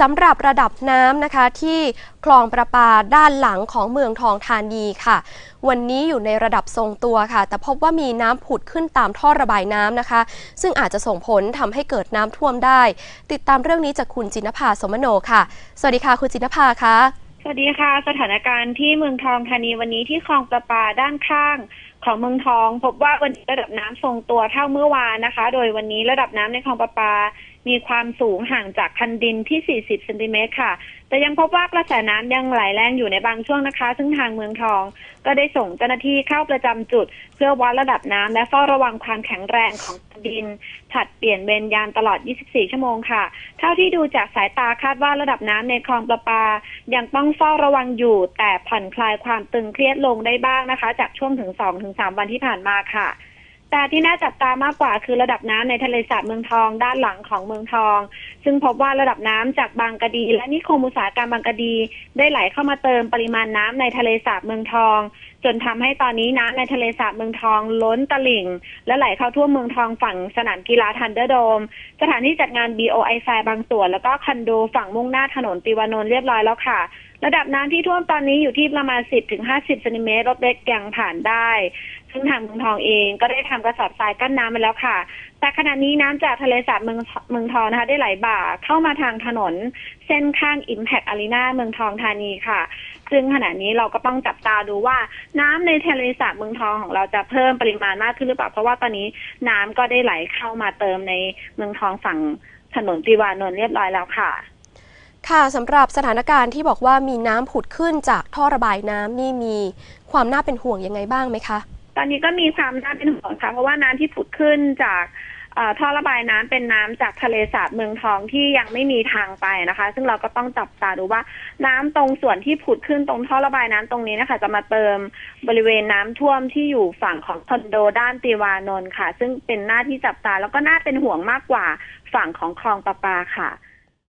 สำหรับระดับน้ำนะคะที่คลองประปาด้านหลังของเมืองทองธานีค่ะ วันนี้อยู่ในระดับทรงตัวค่ะ แต่พบว่ามีน้ำผุดขึ้นตามท่อระบายน้ำนะคะ ซึ่งอาจจะส่งผลทำให้เกิดน้ำท่วมได้ ติดตามเรื่องนี้จากคุณจินภาสมโนค่ะ สวัสดีค่ะคุณจินภาค่ะสวัสดีค่ะ สถานการณ์ที่เมืองทองธานีวันนี้ที่คลองประปาด้านข้างของเมืองทอง พบว่าวันนี้ระดับน้ำทรงตัวเท่าเมื่อวานนะคะ โดยวันนี้ระดับน้ำในคลองประปา มีความสูงห่างจากคันดินที่ 40เซนติเมตรค่ะ แต่ยังพบว่ากระแสน้ำยังไหลแรงอยู่ในบางช่วงนะคะ ซึ่งทางเมืองทอง ก็ได้ส่งเจ้าหน้าที่เข้าประจำจุด เพื่อวัดระดับน้ำและเฝ้าระวังความแข็งแรงของดินผลัดเปลี่ยนเวรยามตลอด 24 ชั่วโมงค่ะ เท่าที่ดูจากสายตาคาดว่าระดับน้ำในคลองประปา ยังต้องเฝ้าระวังอยู่ แต่ผ่อนคลายความตึงเครียดลงได้บ้างนะคะ จากช่วงถึง 2-3 วันที่ผ่านมาค่ะ แต่ที่น่าจับตามากกว่าคือระดับน้ำในทะเลสาบเมืองทองด้านหลังของเมืองทอง ซึ่งพบว่าระดับน้ำจากบางกะดี และนิคมอุตสาหกรรมบางกะดี ได้ไหลเข้ามาเติมปริมาณน้ำในทะเลสาบเมืองทอง จนทำให้ตอนนี้น้ำในทะเลสาบเมืองทองล้นตลิ่ง และไหลเข้าทั่วเมืองทองฝั่งสนามกีฬาทันเดอร์โดม สถานที่จัดงาน BOI แฟร์บางส่วน แล้วก็คอนโดฝั่งมุ่งหน้าถนนติวานนท์เรียบร้อยแล้วค่ะระดับน้ำที่ท่วมตอนนี้อยู่ที่ประมาณ 10ถึง50 เซนติเมตรรถเล็กยังผ่านได้ ซึ่งทางเมืองทองเองก็ได้ทำกระสอบทรายกั้นน้ำไปแล้วค่ะ แต่ขณะนี้น้ำจากทะเลสาบเมืองเมืองทองนะคะ ได้ไหลบ่าเข้ามาทางถนน เส้นข้าง Impact Arena เมืองทองธานีค่ะ ซึ่งขณะนี้เราก็ต้องจับตาดูว่าน้ำในทะเลสาบเมืองทองของเราจะเพิ่มปริมาณมากขึ้นหรือเปล่า เพราะว่าตอนนี้น้ำก็ได้ไหลเข้ามาเติมในเมืองทองฝั่งถนนติวานนท์เรียบร้อยแล้วค่ะค่ะสำหรับสถานการณ์ที่บอกว่ามีน้ำผุดขึ้นจากท่อระบายน้ำนี่มีความน่าเป็นห่วงยังไงบ้างไหมคะ ตอนนี้ก็มีความน่าเป็นห่วงค่ะ เพราะว่าน้ำที่ผุดขึ้นจากท่อระบายน้ำเป็นน้ำจากทะเลสาบเมืองทองที่ยังไม่มีทางไปนะคะ ซึ่งเราก็ต้องจับตาดูว่าน้ำตรงส่วนที่ผุดขึ้นตรงท่อระบายน้ำตรงนี้นะคะ จะมาเติมบริเวณน้ำท่วมที่อยู่ฝั่งของคอนโดด้านติวานนท์ค่ะ ซึ่งเป็นหน้าที่จับตาแล้วก็น่าเป็นห่วงมากกว่าฝั่งของคลองประปาค่ะ